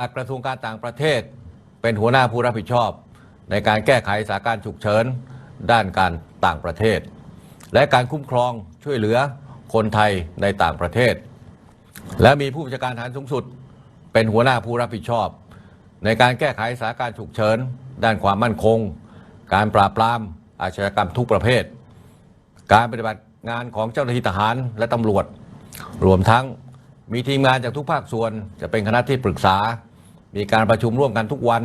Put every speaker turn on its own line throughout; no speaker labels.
หลักกระทรวงการต่างประเทศ เป็นหัวหน้าผู้รับผิดชอบ ในการแก้ไขสถานการณ์ฉุกเฉินด้านการต่างประเทศ และการคุ้มครองช่วยเหลือคนไทยในต่างประเทศ และมีผู้บัญชาการทหารสูงสุด เป็นหัวหน้าผู้รับผิดชอบ ในการแก้ไขสถานการณ์ฉุกเฉินด้านความมั่นคง การปราบปรามอาชญากรรมทุกประเภท การปฏิบัติงานของเจ้าหน้าที่ทหารและตำรวจ รวมทั้งมีทีมงานจากทุกภาคส่วนจะเป็นคณะที่ปรึกษา มีการประชุมร่วมกันทุกวัน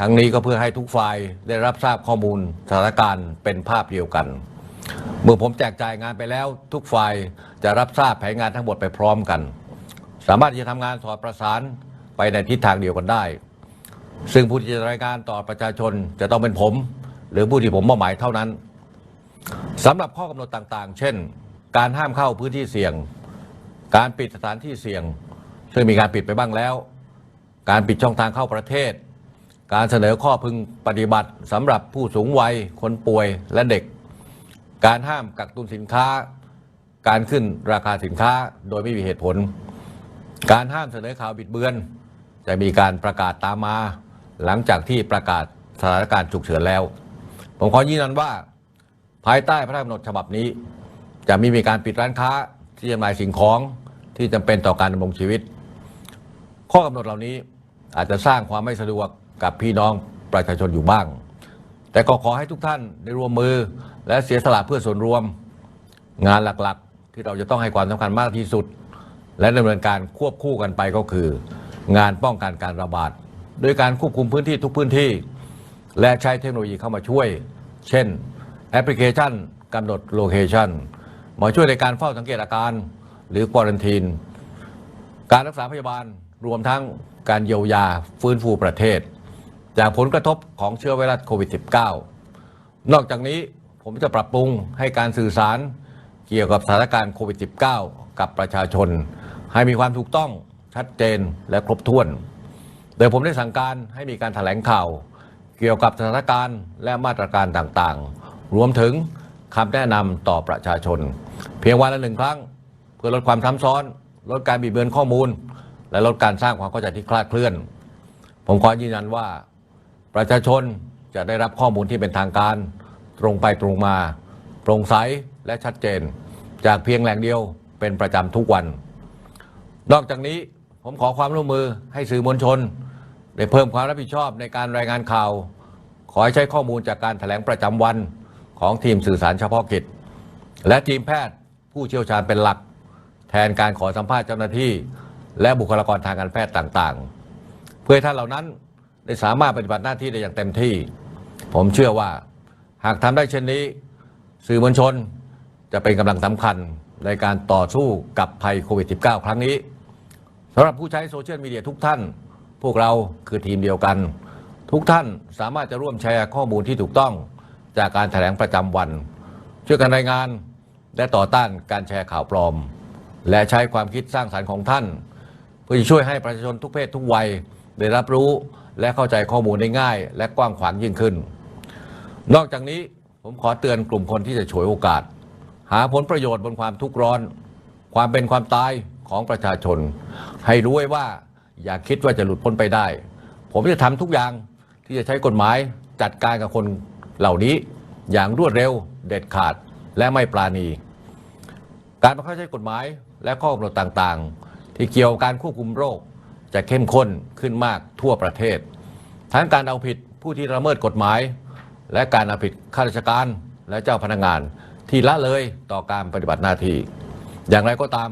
ทั้งนี้ก็เพื่อให้ทุกฝ่ายได้รับทราบข้อมูลสถานการณ์เป็นภาพเดียวกัน เมื่อผมแจกจ่ายงานไปแล้ว ทุกฝ่ายจะรับทราบแผนงานทั้งหมดไปพร้อมกัน สามารถที่จะทำงานสอดประสานไปในทิศทางเดียวกันได้ ซึ่งผู้ที่จะรายงานต่อประชาชนจะต้องเป็นผม หรือผู้ที่ผมมอบหมายเท่านั้นสำหรับข้อกำหนดต่างๆ เช่น การห้ามเข้าพื้นที่เสี่ยง การปิดสถานที่เสี่ยง ซึ่งมีการปิดไปบ้างแล้ว การปิดช่องทางเข้าประเทศ การเสนอข้อพึงปฏิบัติสำหรับผู้สูงวัย คนป่วยและเด็ก การห้ามกักตุนสินค้า การขึ้นราคาสินค้าโดยไม่มีเหตุผล การห้ามเสนอข่าวบิดเบือน จะมีการประกาศตามมา หลังจากที่ประกาศสถานการณ์ฉุกเฉินแล้ว ผมขอยืนยันว่า ภายใต้พระราชกำหนดฉบับนี้ จะไมีมีการปิดร้านค้าที่จำหน่ายสิ่งของที่จำเป็นต่อการดำรงชีวิต ข้อกำหนดเหล่านี้ อาจจะสร้างความไม่สะดวกกับพี่น้องประชาชนอยู่บ้าง แต่ก็ขอให้ทุกท่านได้ร่วมมือและเสียสละเพื่อส่วนรวม งานหลักๆ ที่เราจะต้องให้ความสำคัญมากที่สุด และดำเนินการควบคู่กันไปก็คือ งานป้องกันการระบาดโดยการควบคุมพื้นที่ทุกพื้นที่ และใช้เทคโนโลยีเข้ามาช่วย เช่นแอปพลิเคชันกำหนดโลเคชันมาช่วยในการเฝ้าสังเกตอาการหรือควอรันทีน การรักษาพยาบาลรวมทั้ง การเยียวยาฟื้นฟูประเทศ จากผลกระทบของเชื้อไวรัสโควิด -19 นอกจากนี้ผมจะปรับปรุงให้การสื่อสารเกี่ยวกับสถานการณ์โควิด -19 กับประชาชน ให้มีความถูกต้องชัดเจนและครบถ้วน โดยผมได้สั่งการให้มีการถแถลงข่าว เกี่ยวกับสถานการณ์และมาตรการต่างๆ รวมถึงคำแนะนำต่อประชาชน เพียงวันละหนึ่งครั้ง เพื่อลดความซ้ำซ้อน ลดการบิดเบือนข้อมูล และลดการสร้างความเข้าใจที่คลาดเคลื่อน ผมขอยืนยันว่าประชาชนจะได้รับข้อมูลที่เป็นทางการ ตรงไปตรงมาโปร่งใสและชัดเจน จากเพียงแหล่งเดียวเป็นประจำทุกวัน นอกจากนี้ผมขอความร่วมมือให้สื่อมวลชน ได้เพิ่มความรับผิดชอบในการรายงานข่าว ขอให้ใช้ข้อมูลจากการแถลงประจำวันของทีมสื่อสารเฉพาะกิจ และทีมแพทย์ผู้เชี่ยวชาญเป็นหลัก แทนการขอสัมภาษณ์เจ้าหน้าที่ และบุคลากรทางการแพทย์ต่างๆ เพื่อให้ท่านเหล่านั้นได้สามารถปฏิบัติหน้าที่ได้อย่างเต็มที่ ผมเชื่อว่าหากทำได้เช่นนี้ สื่อมวลชนจะเป็นกำลังสำคัญในการต่อสู้กับภัยโควิด -19 ครั้งนี้สำหรับผู้ใช้โซเชียลมีเดียทุกท่าน พวกเราคือทีมเดียวกัน ทุกท่านสามารถจะร่วมแชร์ข้อมูลที่ถูกต้องจากการแถลงประจำวัน ช่วยกันรายงานและต่อต้านการแชร์ข่าวปลอม และใช้ความคิดสร้างสรรค์ของท่าน เพื่อจะช่วยให้ประชาชนทุกเพศทุกวัยได้รับรู้และเข้าใจข้อมูลได้ง่าย และกว้างขวางยิ่งขึ้น นอกจากนี้ผมขอเตือนกลุ่มคนที่จะฉวยโอกาส หาผลประโยชน์บนความทุกข์ร้อน ความเป็นความตายของประชาชน ให้รู้ไว้ว่าอย่าคิดว่าจะหลุดพ้นไปได้ ผมจะทำทุกอย่างที่จะใช้กฎหมายจัดการกับคนเหล่านี้อย่างรวดเร็ว เด็ดขาดและไม่ปราณี การบังคับใช้กฎหมายและข้อกำหนดต่างๆ ที่เกี่ยวกับการควบคุมโรค จะเข้มข้นขึ้นมากทั่วประเทศ ทั้งการเอาผิดผู้ที่ละเมิดกฎหมาย และการเอาผิดข้าราชการและเจ้าพนักงาน ที่ละเลยต่อการปฏิบัติหน้าที่ อย่างไรก็ตาม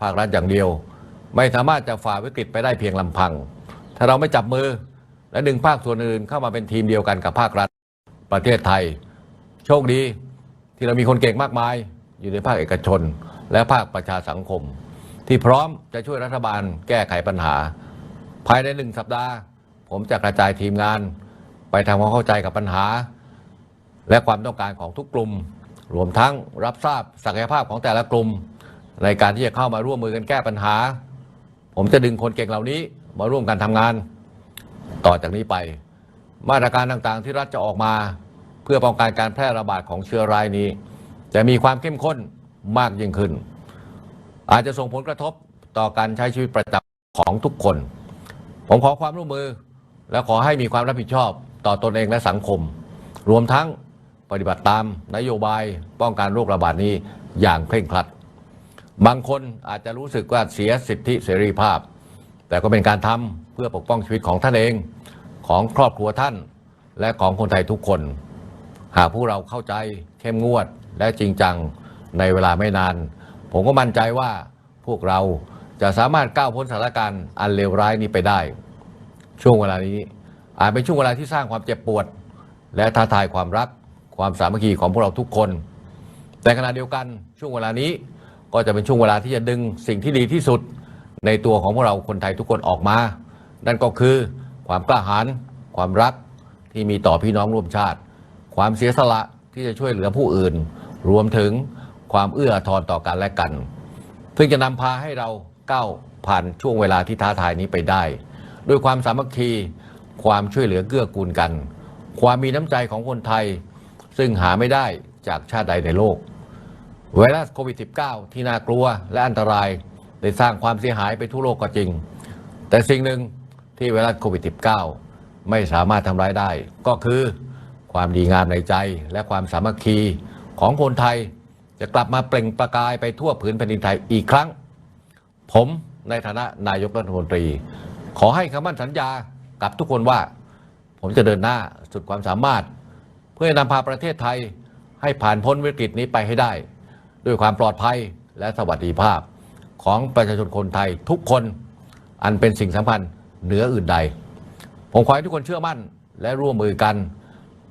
ภาครัฐอย่างเดียว ไม่สามารถจะฝ่าวิกฤตไปได้เพียงลำพัง ถ้าเราไม่จับมือและดึงภาคส่วนอื่นเข้ามาเป็นทีมเดียวกันกับภาครัฐประเทศไทย โชคดีที่เรามีคนเก่งมากมาย อยู่ในภาคเอกชน และภาคประชาสังคม ที่พร้อมจะช่วยรัฐบาลแก้ไขปัญหา ภายในหนึ่งสัปดาห์ ผมจะกระจายทีมงาน ไปทำความเข้าใจกับปัญหา และความต้องการของทุกกลุ่ม รวมทั้งรับทราบศักยภาพของแต่ละกลุ่ม ในการที่จะเข้ามาร่วมมือกันแก้ปัญหา ผมจะดึงคนเก่งเหล่านี้มาร่วมกันทำงาน ต่อจากนี้ไป มาตรการต่างๆที่รัฐจะออกมา เพื่อป้องกันการแพร่ระบาดของเชื้อรายนี้ จะมีความเข้มข้นมากยิ่งขึ้น อาจจะส่งผลกระทบต่อการใช้ชีวิตประจำของทุกคน ผมขอความร่วมมือ และขอให้มีความรับผิดชอบต่อตนเองและสังคม รวมทั้งปฏิบัติตามนโยบายป้องกันโรคระบาดนี้อย่างเคร่งครัด บางคนอาจจะรู้สึกว่าเสียสิทธิเสรีภาพ แต่ก็เป็นการทำเพื่อปกป้องชีวิตของท่านเอง ของครอบครัวท่าน และของคนไทยทุกคน หากผู้เราเข้าใจเข้มงวดและจริงจังในเวลาไม่นาน ผมก็มั่นใจว่าพวกเราจะสามารถก้าวพ้นสถานการณ์อันเลวร้ายนี้ไปได้ ช่วงเวลานี้ อาจเป็นช่วงเวลาที่สร้างความเจ็บปวด และท้าทายความรัก ความสามัคคีของพวกเราทุกคน แต่ขณะเดียวกันช่วงเวลานี้ก็จะเป็นช่วงเวลาที่จะดึงสิ่งที่ดีที่สุด ในตัวของพวกเราคนไทยทุกคนออกมา นั่นก็คือความกล้าหาญความรักที่มีต่อพี่น้องร่วมชาติ ความเสียสละที่จะช่วยเหลือผู้อื่น รวมถึง ความเอื้อทอาทรต่อกันและกันซึ่งจะนำพาให้เราก้าวผ่านช่วงเวลาที่ท้าทายนี้ไปได้ ด้วยความสามัคคี ความช่วยเหลือเกื้อกูลกัน ความมีน้ำใจของคนไทย ซึ่งหาไม่ได้จากชาติใดในโลก ไวรัสโควิด -19 ที่น่ากลัวและอันตรายได้สร้างความเสียหายไปทั่วโลกก็จริง แต่สิ่งหนึ่งที่ไวรัสโควิด -19 ไม่สามารถทำร้ายได้ ก็คือความดีงามในใจและความสามัคคีของคนไทย จะกลับมาเปล่งประกายไปทั่วผืนแผ่นดินไทยอีกครั้ง ผมในฐานะนายกรัฐมนตรี ขอให้คำมั่นสัญญากับทุกคนว่า ผมจะเดินหน้าสุดความสามารถ เพื่อนำพาประเทศไทยให้ผ่านพ้นวิกฤตนี้ไปให้ได้ ด้วยความปลอดภัยและสวัสดิภาพของประชาชนคนไทยทุกคนอันเป็นสิ่งสำคัญเหนืออื่นใด ผมขอให้ทุกคนเชื่อมั่นและร่วมมือกัน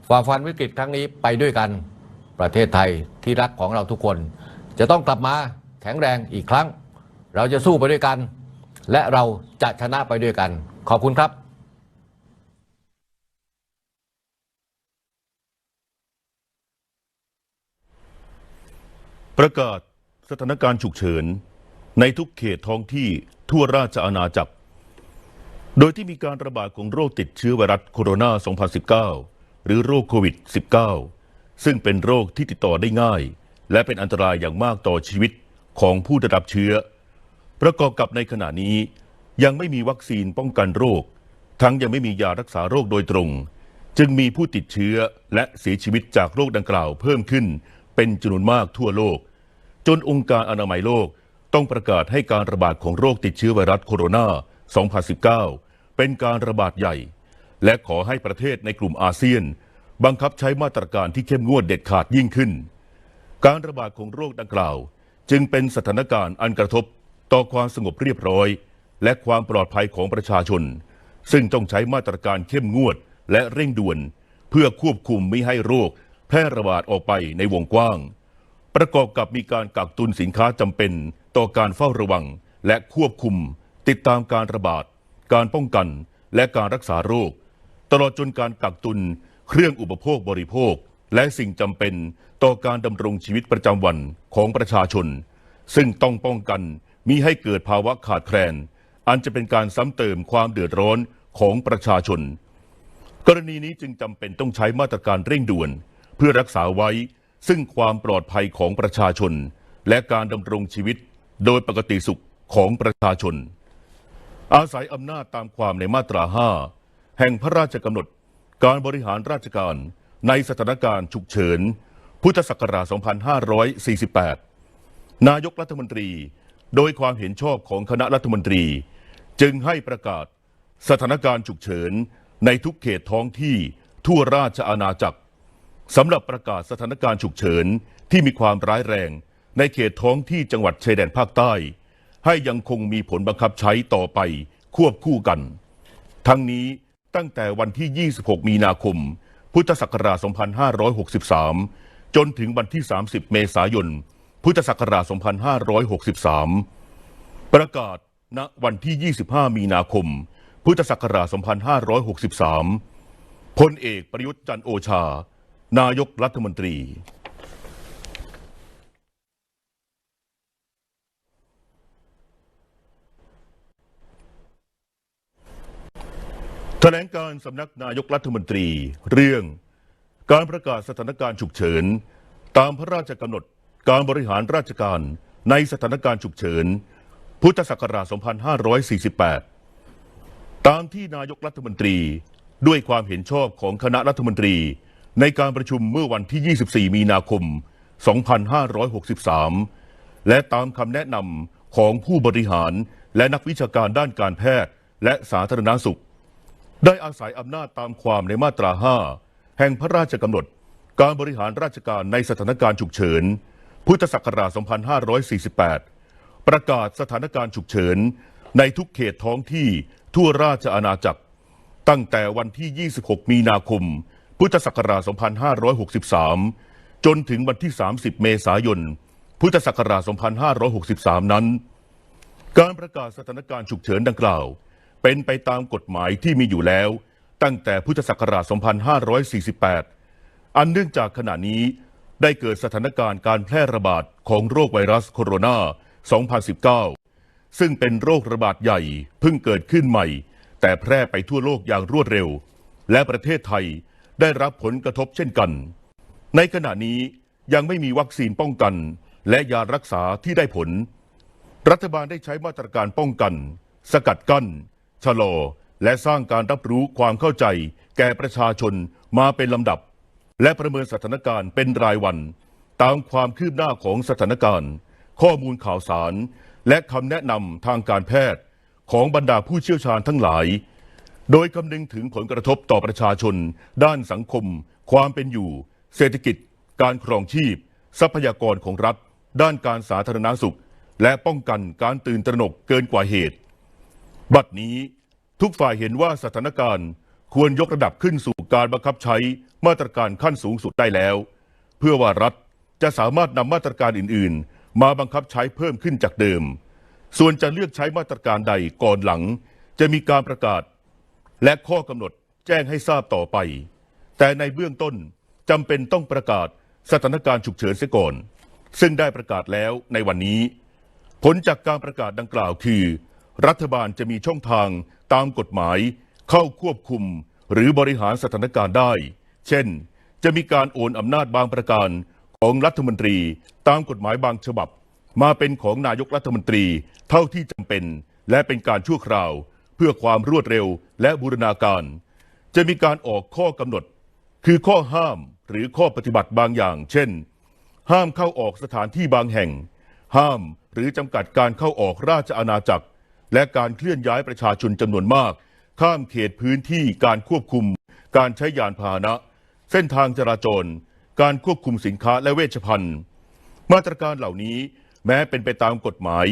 ฝ่าฟันวิกฤตครั้งนี้ไปด้วยกัน ประเทศไทยที่รักของเราทุกคน จะต้องกลับมาแข็งแรงอีกครั้ง เราจะสู้ไปด้วยกัน และเราจะชนะไปด้วยกัน ขอบคุณครับ
ประกาศสถานการณ์ฉุกเฉิน ในทุกเขตท้องที่ทั่วราชอาณาจักร โดยที่มีการระบาดของโรคติดเชื้อไวรัสโคโรนา 2019 หรือโรคโควิด -19 ซึ่งเป็นโรคที่ติดต่อได้ง่าย และเป็นอันตรายอย่างมากต่อชีวิตของผู้ได้รับเชื้อ ประกอบกับในขณะนี้ ยังไม่มีวัคซีนป้องกันโรค ทั้งยังไม่มียารักษาโรคโดยตรง จึงมีผู้ติดเชื้อและเสียชีวิตจากโรคดังกล่าวเพิ่มขึ้น เป็นจำนวนมากทั่วโลก จนองค์การอนามัยโลกต้องประกาศให้การระบาดของโรคติดเชื้อไวรัสโคโรนา2019 เป็นการระบาดใหญ่ และขอให้ประเทศในกลุ่มอาเซียน บังคับใช้มาตรการที่เข้มงวดเด็ดขาดยิ่งขึ้น การระบาดของโรคดังกล่าว จึงเป็นสถานการณ์อันกระทบต่อความสงบเรียบร้อย และความปลอดภัยของประชาชน ซึ่งต้องใช้มาตรการเข้มงวดและเร่งด่วน เพื่อควบคุมไม่ให้โรค แพร่ระบาดออกไปในวงกว้าง ประกอบกับมีการกักตุนสินค้าจำเป็นต่อการเฝ้าระวัง และควบคุม ติดตามการระบาด การป้องกัน และการรักษาโรค ตลอดจนการกักตุน เครื่องอุปโภคบริโภค และสิ่งจำเป็นต่อการดำรงชีวิตประจำวันของประชาชน ซึ่งต้องป้องกันมิให้เกิดภาวะขาดแคลน อันจะเป็นการซ้ำเติมความเดือดร้อนของประชาชน กรณีนี้จึงจำเป็นต้องใช้มาตรการเร่งด่วน เพื่อรักษาไว้ ซึ่งความปลอดภัยของประชาชน และการดำรงชีวิต โดยปกติสุขของประชาชน อาศัยอำนาจตามความในมาตรา 5 แห่งพระราชกำหนด การบริหารราชการในสถานการณ์ฉุกเฉิน พุทธศักราช 2548 นายกรัฐมนตรีโดยความเห็นชอบของคณะรัฐมนตรี จึงให้ประกาศสถานการณ์ฉุกเฉินในทุกเขตท้องที่ทั่วราชอาณาจักรสำหรับประกาศสถานการณ์ฉุกเฉินที่มีความร้ายแรง ในเขตท้องที่จังหวัดชายแดนภาคใต้ ให้ยังคงมีผลบังคับใช้ต่อไปควบคู่กัน ทั้งนี้ ตั้งแต่วันที่ 26 มีนาคม พุทธศักราช 2563 จนถึงวันที่ 30 เมษายน พุทธศักราช 2563 ประกาศณวันที่ 25 มีนาคม พุทธศักราช 2563 พลเอกประยุทธ์จันโอชา นายกรัฐมนตรี แถลงการสำนักนายกรัฐมนตรี เรื่อง การประกาศสถานการณ์ฉุกเฉิน ตามพระราชกำหนดการบริหารราชการในสถานการณ์ฉุกเฉิน พุทธศักราช 2548 ตามที่นายกรัฐมนตรีด้วยความเห็นชอบของคณะรัฐมนตรี ในการประชุมเมื่อวันที่ 24 มีนาคม 2563 และตามคำแนะนำของผู้บริหารและนักวิชาการด้านการแพทย์และสาธารณสุข ได้อาศัยอำนาจตามความในมาตรา 5 แห่งพระราชกำหนด การบริหารราชการในสถานการณ์ฉุกเฉิน พุทธศักราช 2548 ประกาศสถานการณ์ฉุกเฉิน ในทุกเขตท้องที่ทั่วราชอาณาจักร ตั้งแต่วันที่ 26 มีนาคม พุทธศักราช 2563 จนถึงวันที่ 30 เมษายน พุทธศักราช 2563 นั้น การประกาศสถานการณ์ฉุกเฉินดังกล่าว เป็นไปตามกฎหมายที่มีอยู่แล้ว ตั้งแต่พุทธศักราช 2548 อันเนื่องจากขณะนี้ได้เกิดสถานการณ์การแพร่ระบาดของโรคไวรัสโคโรนา 2019 ซึ่งเป็นโรคระบาดใหญ่เพิ่งเกิดขึ้นใหม่ แต่แพร่ไปทั่วโลกอย่างรวดเร็ว และประเทศไทยได้รับผลกระทบเช่นกัน ในขณะนี้ยังไม่มีวัคซีนป้องกัน และยารักษาที่ได้ผล รัฐบาลได้ใช้มาตรการป้องกัน สกัดกั้น ชะลอ และสร้างการรับรู้ความเข้าใจ แก่ประชาชนมาเป็นลำดับ และประเมินสถานการณ์เป็นรายวัน ตามความคืบหน้าของสถานการณ์ ข้อมูลข่าวสาร และคำแนะนำทางการแพทย์ของบรรดาผู้เชี่ยวชาญทั้งหลาย โดยคำนึงถึงผลกระทบต่อประชาชน ด้านสังคม ความเป็นอยู่ เศรษฐกิจ การครองชีพ ทรัพยากรของรัฐ ด้านการสาธารณสุข และป้องกันการตื่นตระหนกเกินกว่าเหตุ บัดนี้ทุกฝ่ายเห็นว่าสถานการณ์ควรยกระดับขึ้นสู่การบังคับใช้มาตรการขั้นสูงสุดได้แล้ว เพื่อว่ารัฐจะสามารถนำมาตรการอื่น ๆ มาบังคับใช้เพิ่มขึ้นจากเดิม ส่วนจะเลือกใช้มาตรการใดก่อนหลัง จะมีการประกาศ และข้อกำหนดแจ้งให้ทราบต่อไป แต่ในเบื้องต้นจำเป็นต้องประกาศสถานการณ์ฉุกเฉินเสียก่อน ซึ่งได้ประกาศแล้วในวันนี้ ผลจากการประกาศดังกล่าวคือ รัฐบาลจะมีช่องทางตามกฎหมาย เข้าควบคุมหรือบริหารสถานการณ์ได้ เช่น จะมีการโอนอำนาจบางประการของรัฐมนตรีตามกฎหมายบางฉบับ มาเป็นของนายกรัฐมนตรีเท่าที่จำเป็น และเป็นการชั่วคราว เพื่อความรวดเร็วและบูรณาการ จะมีการออกข้อกำหนด คือข้อห้ามหรือข้อปฏิบัติบางอย่าง เช่น ห้ามเข้าออกสถานที่บางแห่ง ห้ามหรือจำกัดการเข้าออกราชอาณาจักร และการเคลื่อนย้ายประชาชนจำนวนมาก ข้ามเขตพื้นที่การควบคุม การใช้ยานพาหนะ เส้นทางจราจร การควบคุมสินค้าและเวชภัณฑ์ มาตรการเหล่านี้แม้เป็นไปตามกฎหมาย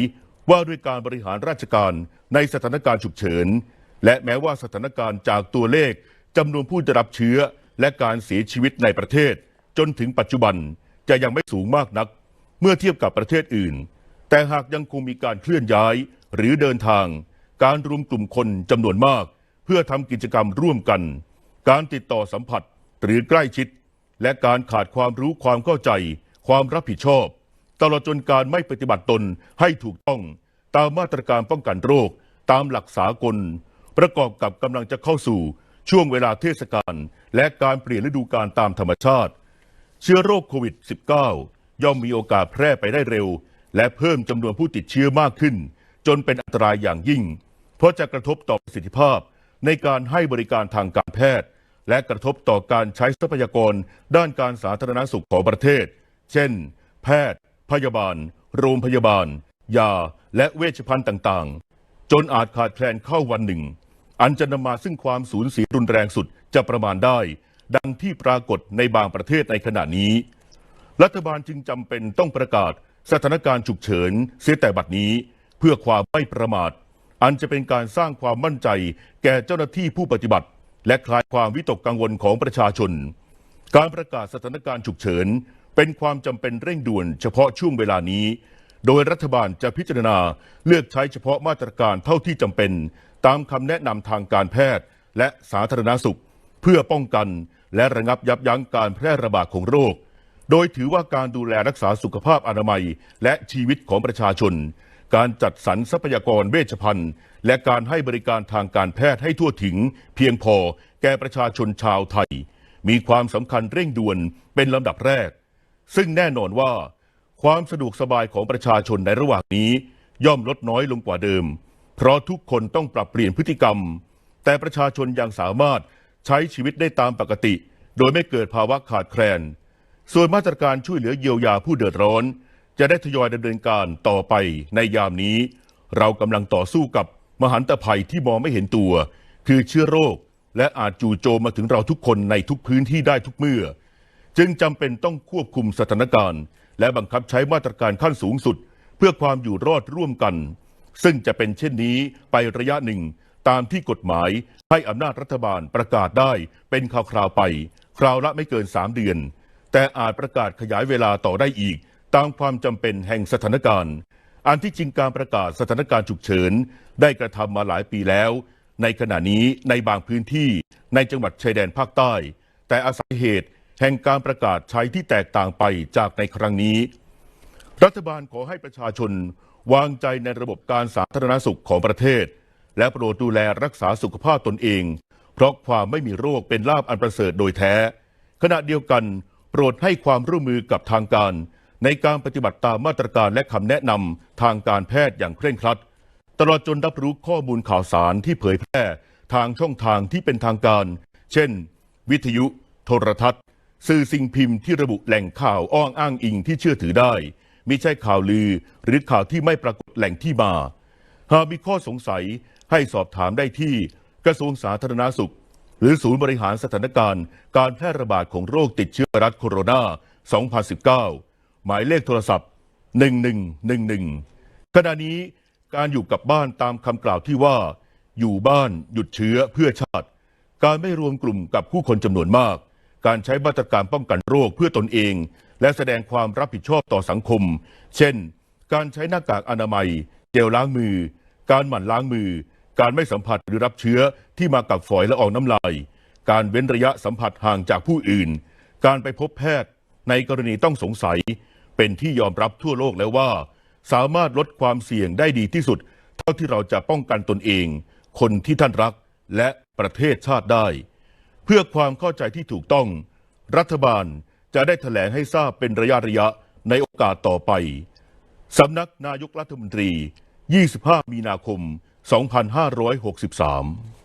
ว่าด้วยการบริหารราชการในสถานการณ์ฉุกเฉิน และแม้ว่าสถานการณ์จากตัวเลขจำนวนผู้ได้รับเชื้อและการเสียชีวิตในประเทศ จนถึงปัจจุบันจะยังไม่สูงมากนัก เมื่อเทียบกับประเทศอื่น แต่หากยังคงมีการเคลื่อนย้ายหรือเดินทาง การรวมกลุ่มคนจำนวนมาก เพื่อทำกิจกรรมร่วมกัน การติดต่อสัมผัสหรือใกล้ชิด และการขาดความรู้ความเข้าใจ ความรับผิดชอบ ตลอดจนการไม่ปฏิบัติตนให้ถูกต้อง ตามมาตรการป้องกันโรค ตามหลักสากล ประกอบกับกำลังจะเข้าสู่ช่วงเวลาเทศกาลและการเปลี่ยนฤดูกาลตามธรรมชาติ เชื้อโรคโควิด -19 ย่อมมีโอกาสแพร่ไปได้เร็ว และเพิ่มจำนวนผู้ติดเชื้อมากขึ้น จนเป็นอันตรายอย่างยิ่ง เพราะจะกระทบต่อประสิทธิภาพในการให้บริการทางการแพทย์ และกระทบต่อการใช้ทรัพยากรด้านการสาธารณสุขของประเทศ เช่น แพทย์ พยาบาล โรงพยาบาล ยา และเวชภัณฑ์ต่างๆ จนอาจขาดแคลนเข้าวันหนึ่ง อันจะนำมาซึ่งความสูญเสียรุนแรงสุดจะประมาณได้ ดังที่ปรากฏในบางประเทศในขณะนี้ รัฐบาลจึงจำเป็นต้องประกาศ สถานการณ์ฉุกเฉินเสียแต่บัดนี้ เพื่อความไม่ประมาท อันจะเป็นการสร้างความมั่นใจ แก่เจ้าหน้าที่ผู้ปฏิบัติ และคลายความวิตกกังวลของประชาชน การประกาศสถานการณ์ฉุกเฉิน เป็นความจำเป็นเร่งด่วนเฉพาะช่วงเวลานี้ โดยรัฐบาลจะพิจารณาเลือกใช้เฉพาะมาตรการเท่าที่จำเป็น ตามคำแนะนำทางการแพทย์ และสาธารณสุข เพื่อป้องกันและระงับยับยั้งการแพร่ระบาดของโรค โดยถือว่าการดูแลรักษาสุขภาพอนามัย และชีวิตของประชาชน การจัดสรรทรัพยากรเวชภัณฑ์ และการให้บริการทางการแพทย์ให้ทั่วถึง เพียงพอแก่ประชาชนชาวไทย มีความสำคัญเร่งด่วนเป็นลำดับแรก ซึ่งแน่นอนว่า ความสะดวกสบายของประชาชนในระหว่างนี้ ย่อมลดน้อยลงกว่าเดิม เพราะทุกคนต้องปรับเปลี่ยนพฤติกรรม แต่ประชาชนยังสามารถใช้ชีวิตได้ตามปกติ โดยไม่เกิดภาวะขาดแคลน ส่วนมาตรการช่วยเหลือเยียวยาผู้เดือดร้อน จะได้ทยอยดำเนินการต่อไปในยามนี้ เรากำลังต่อสู้กับมหันตภัยที่มองไม่เห็นตัว คือเชื้อโรค และอาจจู่โจมมาถึงเราทุกคนในทุกพื้นที่ได้ทุกเมื่อ จึงจำเป็นต้องควบคุมสถานการณ์ และบังคับใช้มาตรการขั้นสูงสุด เพื่อความอยู่รอดร่วมกัน ซึ่งจะเป็นเช่นนี้ไประยะหนึ่ง ตามที่กฎหมายให้อำนาจรัฐบาลประกาศได้เป็นคราวๆไป คราวละไม่เกิน3เดือน แต่อาจประกาศขยายเวลาต่อได้อีก ตามความจำเป็นแห่งสถานการณ์ อันที่จริงการประกาศสถานการณ์ฉุกเฉิน ได้กระทำมาหลายปีแล้ว ในขณะนี้ในบางพื้นที่ในจังหวัดชายแดนภาคใต้ แต่อาศัยเหตุแห่งการประกาศใช้ที่แตกต่างไปจากในครั้งนี้ รัฐบาลขอให้ประชาชนวางใจในระบบการสาธารณสุขของประเทศ และโปรดดูแลรักษาสุขภาพตนเอง เพราะความไม่มีโรคเป็นลาภอันประเสริฐโดยแท้ ขณะเดียวกัน ปรดให้ความร่วมมือกับทางการ ในการปฏิบัติตามมาตรการและคำแนะนำทางการแพทย์อย่างเคร่งครัด ตลอดจนรับรู้ข้อมูลข่าวสารที่เผยแพร่ทางช่องทางที่เป็นทางการ เช่น วิทยุ โทรทัศน์ สื่อสิ่งพิมพ์ที่ระบุแหล่งข่าวอ้างอ้างอิงที่เชื่อถือได้มิใช่ข่าวลือหรือข่าวที่ไม่ปรากฏแหล่งที่มา หากมีข้อสงสัยให้สอบถามได้ที่กระทรวงสาธารณาสุข หรือศูนย์บริหารสถานการณ์ การแพร่ระบาดของโรคติดเชื้อไวรัสโคโรนา 2019 หมายเลขโทรศัพท์ 1111 ขณะนี้การอยู่กับบ้านตามคำกล่าวที่ว่า อยู่บ้านหยุดเชื้อเพื่อชาติ การไม่รวมกลุ่มกับผู้คนจำนวนมาก การใช้มาตรการป้องกันโรคเพื่อตนเอง และแสดงความรับผิดชอบต่อสังคม เช่น การใช้หน้ากากอนามัย เจลล้างมือ การหมั่นล้างมือ การไม่สัมผัสหรือรับเชื้อที่มากับฝอยและอองน้ำลาย การเว้นระยะสัมผัสห่างจากผู้อื่น การไปพบแพทย์ในกรณีต้องสงสัย เป็นที่ยอมรับทั่วโลกแล้วว่า สามารถลดความเสี่ยงได้ดีที่สุด เท่าที่เราจะป้องกันตนเอง คนที่ท่านรักและประเทศชาติได้ เพื่อความเข้าใจที่ถูกต้อง รัฐบาลจะได้แถลงให้ทราบเป็นระยะระยะในโอกาสต่อไปสำนักนายกรัฐมนตรี 25 มีนาคม 2563